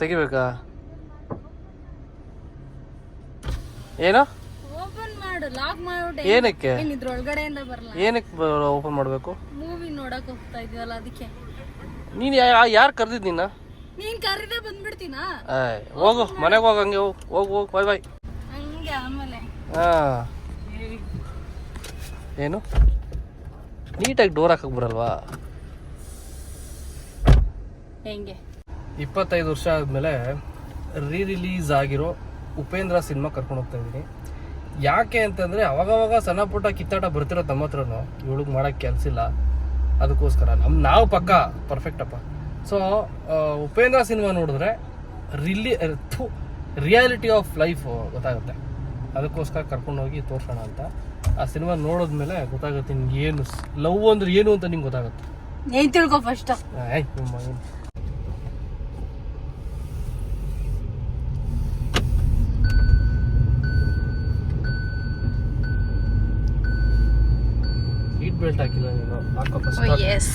ತೆಗಿಬೇಕಾ? ಏನು? ಓಪನ್ ಮಾಡು ಲಾಕ್ ಮಾಡ್ಬಿಟ್ಟು. ಏನಕ್ಕೆ? ಏನ್ ಇದ್ರೊಳಗಡೆಯಿಂದ ಬರಲ್ಲ. ಏನಕ್ಕೆ ಓಪನ್ ಮಾಡಬೇಕು? ಮೂವಿ ನೋಡಕ್ ಹೋಗ್ತಾ ಇದೀವಲ್ಲ ಅದಕ್ಕೆ. ನೀನು ಯಾರು ಕರೆದಿದ್ದು ನಿನ್ನ? ನೀನ್ ಕರೀದೆ ಬಂದ್ಬಿಡ್ತೀನಾ? ಏಯ್ ಹೋಗು ಮನೆಗೆ ಹೋಗು ಹಂಗೆ ಹೋಗು ಹೋಗು ಹೋಗು ಬಾಯ್ ಬಾಯ್. ಹಂಗೆ ಆಮೇಲೆ. ಹಾಂ. ಏನು? ನೀಟಾಗಿ ಡೋರ್ ಹಾಕಕ್ಕೆ ಬರಲ್ವಾ ಹೆಂಗೆ? ಇಪ್ಪತ್ತೈದು ವರ್ಷ ಆದಮೇಲೆ ರೀ ರಿಲೀಸ್ ಆಗಿರೋ ಉಪೇಂದ್ರ ಸಿನಿಮಾ ಕರ್ಕೊಂಡು ಹೋಗ್ತಾ ಇದ್ದೀನಿ. ಯಾಕೆ ಅಂತಂದರೆ ಅವಾಗವಾಗ ಸಣ್ಣ ಪುಟ್ಟ ಕಿತ್ತಾಟ ಬರ್ತಿರೋ ತಮ್ಮ ಹತ್ರನು ಇವಳಿಗೆ ಮಾಡೋಕ್ಕೆ ಕೆಲಸ ಇಲ್ಲ. ಅದಕ್ಕೋಸ್ಕರ ನಮ್ಮ ನಾವು ಪಕ್ಕ ಪರ್ಫೆಕ್ಟಪ್ಪ ಸೊ ಉಪೇಂದ್ರ ಸಿನಿಮಾ ನೋಡಿದ್ರೆ really the reality of life ಗೊತ್ತಾಗುತ್ತೆ. ಅದಕ್ಕೋಸ್ಕರ ಕರ್ಕೊಂಡೋಗಿ ತೋರ್ಸೋಣ ಅಂತ. ಆ ಸಿನಿಮಾ ನೋಡಿದ್ಮೇಲೆ ಗೊತ್ತಾಗುತ್ತೆ ನಿಮ್ಗೆ ಏನು ಲವ್ ಅಂದ್ರೆ ಏನು ಅಂತ ನಿಂಗೆ ಗೊತ್ತಾಗುತ್ತೆ. ಏನು ತಿಳ್ಕೊ ಫಸ್ಟ್ ಬೆಲ್ಟ್ ಹಾಕಿಲ್ಲ ನೀನು ಹಾಕೋ ಫಸ್ಟ್ ಎಸ್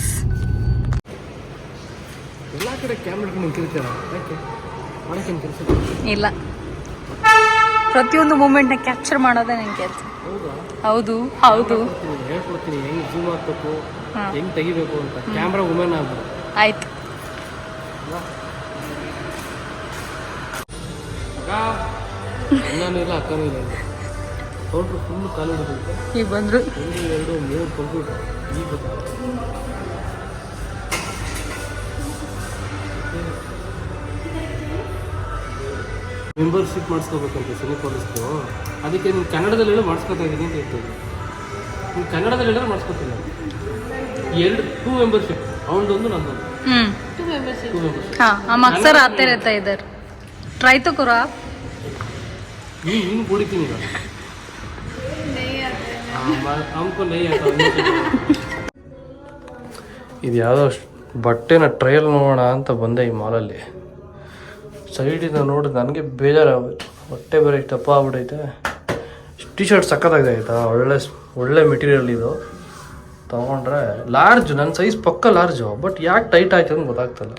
ಎಲ್ಲ ಕಡೆ ಕ್ಯಾಮ್ರಾ ನಿಂತಿರ್ತೀರ? ಯಾಕೆ? ಮಾಡಕ್ಕೇನು ಕೆಲಸ ಇಲ್ಲ? ಪ್ರತಿಯೊಂದು ಮೂಮೆಂಟ್ನ ಕ್ಯಾಪ್ಚರ್ ಮಾಡೋದೇ ನನ್ನ ಕೆಲಸ. ಹೌದಾ? ಹೌದು ಹೇಳ್ಕೊಡ್ತೀನಿ, ಹೆಂಗ್ ಜೂಮ್ ಹಾಕ್ಬೇಕು? ಹೆಂಗೆ ತೆಗಿಬೇಕು ಅಂತ. ಕ್ಯಾಮ್ರಾ ವುಮೆನ್ ಆಗ್ಬೋದು ಆಯ್ತು. ಅಕ್ಕನೂ ಇಲ್ಲ. ಕೌಂಟ್ರು ಫುಲ್ ಕಾಲು ಹಿಡಿದಂತೆ ಈಗ ಬಂದ್ರು ಒಂದು ಎರಡು ಮೂರು ಕಂಪ್ಯೂಟರ್ ಈಗ ಗೊತ್ತಾಗುತ್ತೆ ಮೆಂಬರ್ಶಿಪ್ ಮಾಡಿಸ್ಕೋಬೇಕಂತೆ ಸಿನಿ ಪೊಲೀಸ್ದು ಅದಕ್ಕೆ ನೀನು ಕನ್ನಡದಲ್ಲಿ ಹೇಳಿ ಮಾಡಿಸ್ಕೊತಾ ಇದ್ದೀನಿ ಅಂತ ಹೇಳ್ತಿದ್ದೆ ನೀನು ಕನ್ನಡದಲ್ಲಿ ಹೇಳಿದ್ರೆ ಮಾಡಿಸ್ಕೊತಿಲ್ಲ ಎರಡು ಟೂ ಮೆಂಬರ್ಶಿಪ್ ಅವನದೊಂದು ನಂದೊಂದು ಹ್ಮ್ ಟೂ ಮೆಂಬರ್ಶಿಪ್ हाँ हम अक्सर आते रहता है इधर ट्राई तो करो आप ನೀನು ಹಿಂಗೆ ಕುಡಿತೀನಿ ಈಗ हमको नहीं आता ಇದು ಯಾವುದೋ ಬಟ್ಟೆನ ಟ್ರಯಲ್ ನೋಡೋಣ ಅಂತ ಬಂದೆ ಈ ಮಾಲಲ್ಲಿ ಸೈಡಿಂದ ನೋಡಿ ನನಗೆ ಬೇಜಾರಾಗೋಯ್ತು ಹೊಟ್ಟೆ ಬೇರೆ ಇಷ್ಟು ದಪ್ಪ ಆಗ್ಬಿಟ್ಟೈತೆ ಟಿ ಶರ್ಟ್ ಸಕ್ಕತ್ತಾಗಿದೆ ಆಯಿತಾ ಒಳ್ಳೆ ಸ್- ಒಳ್ಳೆ ಮೆಟೀರಿಯಲ್ ಇದು ತೊಗೊಂಡ್ರೆ ಲಾರ್ಜ್ ನನ್ನ ಸೈಜ್ ಪಕ್ಕ ಲಾರ್ಜು ಬಟ್ ಯಾಕೆ ಟೈಟ್ ಆಯ್ತು ಅಂತ ಗೊತ್ತಾಗ್ತಲ್ಲ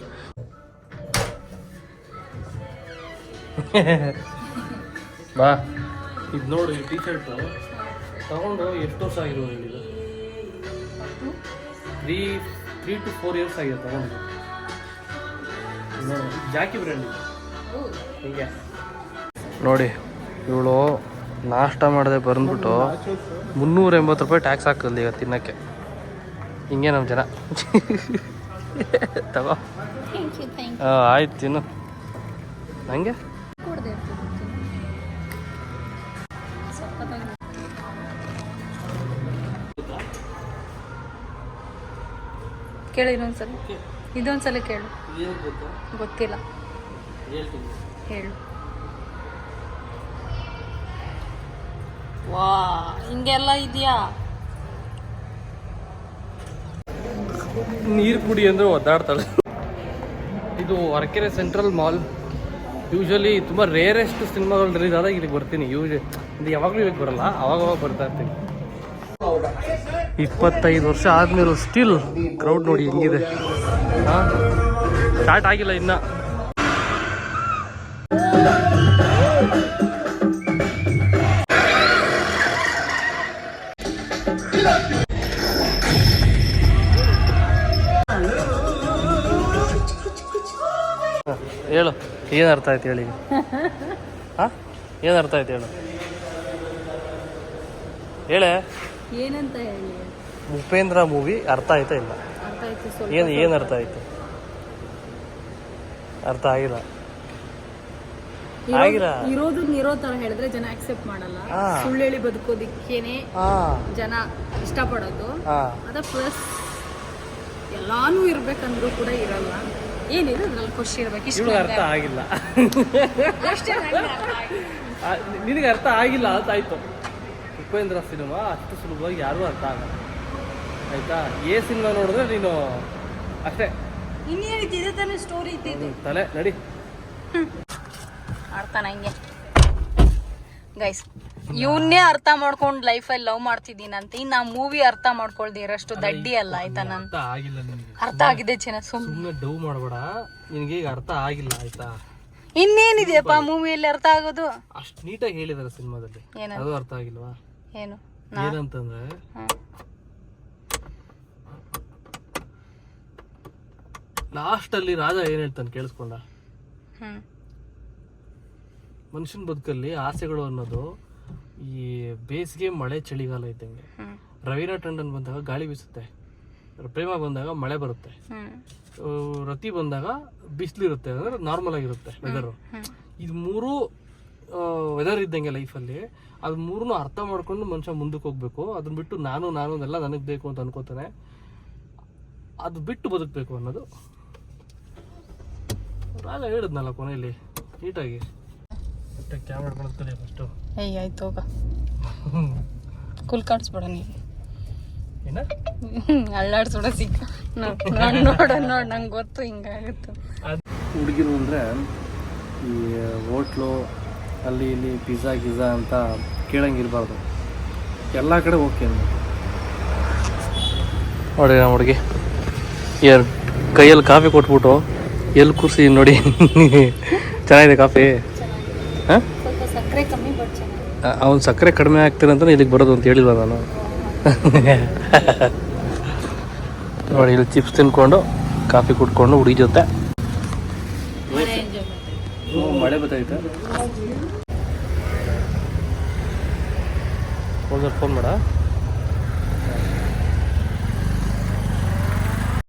ಬಾ ಇದು ನೋಡು ಈ ಟಿ ಶರ್ಟು ತಗೊಂಡು ಎಷ್ಟು ವರ್ಷ ಆಗಿರೋದು ಹೇಳಿದ್ರು three three two four years ಆಗಿದೆ ತಗೊಂಡು. ಜಾಕಿ ಬ್ರ್ಯಾಂಡ್ ಹೀಗೆ. ನೋಡಿ ಇವಳು ನಾಷ್ಟ ಮಾಡದೆ ಬಂದ್ಬಿಟ್ಟು ಮುನ್ನೂರ ಎಂಬತ್ತು ರೂಪಾಯಿ ಟ್ಯಾಕ್ಸ್ ಹಾಕಲ್ಲ ಈಗ ತಿನ್ನಕ್ಕೆ. ಹಿಂಗೆ ನಮ್ಮ ಜನ. ತಗೋ. ಥ್ಯಾಂಕ್ ಯು ಥ್ಯಾಂಕ್ ಹಾಂ ಆಯ್ತು ತಿನ್ನು. ಹಂಗೆ ಕೇಳು ಇನ್ನೊಂದ್ಸಲ. ಇದೊಂದ್ಸಲ ಕೇಳು. ಗೊತ್ತಿಲ್ಲ. ಹೇಳು. ವಾ ಹಿಂಗೆಲ್ಲ ಇದೆಯಾ? ನೀರು ಕುಡಿ ಅಂದ್ರೆ ಒದ್ದಾಡ್ತಾಳೆ. ಇದು ಹೊರಕೆರೆ ಸೆಂಟ್ರಲ್ ಮಾಲ್. ಯೂಶ್ವಲಿ ತುಂಬ ರೇರೆಸ್ಟ್ ಸಿನಿಮಾಗಳು ರಿಲೀಸ್ ಆದಾಗ ಇಲ್ಲಿಗೆ ಬರ್ತೀನಿ. ಯೂಶ್ ಇದು ಯಾವಾಗಲೂ ಇಲ್ಲಿಗೆ ಬರಲ್ಲ ಅವಾಗ ಅವಾಗ ಬರ್ತಾ ಇರ್ತೀನಿ. ಇಪ್ಪತ್ತೈದು ವರ್ಷ ಆದ್ಮೇಲೂ ಸ್ಟಿಲ್ ಕ್ರೌಡ್ ನೋಡಿ ಹೆಂಗಿದೆ. ಸ್ಟಾರ್ಟ್ ಆಗಿಲ್ಲ ಇನ್ನ. ಹೇಳು, ಏನು ಅರ್ಥ ಆಯ್ತು ಹೇಳಿ? ಹಾಂ? ಏನು ಅರ್ಥ ಆಯ್ತು ಹೇಳು? ಹೇಳ? ಏನಂತ ಹೇಳಿ? ಉಪೇಂದ್ರ ಮೂವಿ ಅರ್ಥ ಆಯ್ತಾ ಇಲ್ಲ? ಅರ್ಥ ಆಯ್ತು ಸ್ವಲ್ಪ ಏನು ಏನು ಅರ್ಥ ಆಯ್ತು? ಅರ್ಥ ಆಗಿಲ್ಲ. ಆಗಿಲ್ಲ. ಇರೋದನ್ನ ಇರೋ ತರ ಹೇಳಿದ್ರೆ ಜನ ಅಕ್ಸೆಪ್ಟ್ ಮಾಡಲ್ಲ. ಹಾ. ಸುಳ್ಳು ಹೇಳಿ ಬದುಕೋದಿಕ್ಕೇನೆ ಹಾಂ. ಜನ ಇಷ್ಟಪಡೋದು. ಹಾಂ. ಅದ ಪ್ಲಸ್ ಎಲ್ಲಾನು ಇರ್ಬೇಕಂದ್ರೂ ಕೂಡ ಇರಲ್ಲ. ಏನಿದೆ ಅದ್ರಲ್ಲಿ ಖುಷಿ ಇರ್ಬೇಕು ಇಷ್ಟ ಇವಳು ಅರ್ಥ ಆಗಿಲ್ಲ. ಅಷ್ಟೇ ನಂಗೆ ಅರ್ಥ. ಆ, ನಿನಗೆ ಅರ್ಥ ಆಗಿಲ್ಲ ಅಂತ ಆಯ್ತು. ಉಪೇಂದ್ರ ಸಿನಿಮಾ ಅಷ್ಟು ಸುಲಭವಾಗಿ ಯಾರೂ ಅರ್ಥ ಆಗಲ್ಲ. ಆಯ್ತಾ? ಏ ಸಿನಿಮಾ ನೋಡಿದ್ರೆ ನೀನು ಅಷ್ಟೇ. ಇನ್ನೇನಿದೆ ಇದೆ ತಾನೇ ಸ್ಟೋರಿ ಇದ್ದಿದ್ದು ನಿನ್ ತಲೆ ನಡಿ. ನಂಗೆ ಗೈಸ್ ಇವನ್ನೇ ಅರ್ಥ ಮಾಡ್ಕೊಂಡು ಲೈಫಲ್ಲಿ ಲವ್ ಮಾಡ್ತಿದ್ದೀನಂತ ಇನ್ನು ಆ ಮೂವಿ ಅರ್ಥ ಮಾಡ್ಕೊಳ್ದೆ ಇರಷ್ಟು ದಡ್ಡಿ ಅಲ್ಲ ಆಯ್ತಾ ನಾನು? ಅರ್ಥ ಆಗಿಲ್ಲ ನಿನಗೆ. ಅರ್ಥ ಆಗಿದೆ ಚೆನ್ನ ಸುಮ್ ಸುಮ್ಮನೆ ಡವ್ ಮಾಡಬೇಡ. ನಿನಗೆ ಈಗ ಅರ್ಥ ಆಗಿಲ್ಲ ಆಯ್ತಾ? ಇನ್ನೇನಿದೆಯಪ್ಪ ಮೂವಿಯಲ್ಲಿ ಅರ್ಥ ಆಗೋದು? ಅಷ್ಟು ನೀಟಾಗಿ ಹೇಳಿದಾರೆ ಸಿನಿಮಾದಲ್ಲಿ. ಏನು ಅದು ಅರ್ಥ ಆಗಿಲ್ವಾ? ಏನು? ಏನಂತಂದ್ರೆ ಲಾಸ್ಟ್ ಅಲ್ಲಿ ರಾಜ ಏನ್ ಹೇಳ್ತಾನೆ ಕೇಳಿಸ್ಕೊಂಡ? ಮನುಷ್ಯನ ಬದುಕಲ್ಲಿ ಆಸೆಗಳು ಅನ್ನೋದು ಈ ಬೇಸಿಗೆ ಮಳೆ ಚಳಿಗಾಲ ಇದ್ದಂಗೆ. ರವೀನಾ ಟಂಡನ್ ಬಂದಾಗ ಗಾಳಿ ಬೀಸುತ್ತೆ. ಪ್ರೇಮ ಬಂದಾಗ ಮಳೆ ಬರುತ್ತೆ. ರತಿ ಬಂದಾಗ ಬಿಸಿಲಿರುತ್ತೆ ಅಂದ್ರೆ ನಾರ್ಮಲ್ ಆಗಿರುತ್ತೆ ವೆದರು ಇದು ಮೂರು ವೆದರ್ ಇದ್ದಂಗೆ ಲೈಫಲ್ಲಿ ಅದು ಮೂರನ್ನು ಅರ್ಥ ಮಾಡ್ಕೊಂಡು ಮನುಷ್ಯ ಮುಂದಕ್ಕೆ ಹೋಗ್ಬೇಕು. ಅದನ್ನ ಬಿಟ್ಟು ನಾನು ನಾನು ಎಲ್ಲ ನನಗೆ ಬೇಕು ಅಂತ ಅನ್ಕೋತಾನೆ. ಅದು ಬಿಟ್ಟು ಬದುಕಬೇಕು ಅನ್ನೋದು. ರಾಜ ಹೇಳಿದ್ನಲ್ಲ ಕೊನೆಯಲ್ಲಿ ನೀಟಾಗಿ ಮತ್ತೆ ಕ್ಯಾಮ್ರಾ ಮಾಡ್ಕೊಳ್ಳೋದು ಫಸ್ಟು ಏಯ್ ಆಯ್ತು ಹೋಗ. ಕುಲ್ ಕಾಡಿಸ್ಬೇಡ ನೀವು ಏನ? ಅಳ್ಳಾಡ್ಸೋಡ ಸಿಕ್ಕ. ನೋಡ್ ನೋಡ ನೋಡ್ ನಂಗೆ ಗೊತ್ತು ಹಿಂಗಾಗುತ್ತೆ. ಹುಡುಗಿರು ಅಂದರೆ ಈ ಹೋಟ್ಲು ಅಲ್ಲಿ ಇಲ್ಲಿ ಪಿಜ್ಜಾ ಗಿಜ್ಜಾ ಅಂತ ಕೇಳಂಗಿರ್ಬಾರ್ದು ಎಲ್ಲ ಕಡೆ ಓಕೆ ನೋಡಿ ನಮ್ಮ ಹುಡುಗಿ. ಏನು ಕೈಯಲ್ಲಿ ಕಾಫಿ ಕೊಟ್ಬಿಟ್ಟು ಎಲ್ಲಿ ಕೂರಿಸಿ ನೋಡಿ. ಚೆನ್ನಾಗಿದೆ ಕಾಫಿ. ಹಾಂ? ಅವ್ನು ಸಕ್ಕರೆ ಕಡಿಮೆ ಆಗ್ತೀನಿ ಅಂತ ಇಲ್ಲಿಗೆ ಬರೋದು ಅಂತ ಹೇಳಿಲ್ಲ ನಾನು? ನೋಡಿ ಇಲ್ಲಿ ಚಿಪ್ಸ್ ತಿನ್ಕೊಂಡು ಕಾಫಿ ಕುಟ್ಕೊಂಡು ಹುಡುಗಿ ಜೊತೆ. ಮಳೆ ಬರ್ತೈತೆ ಫೋನ್ ಮಾಡ.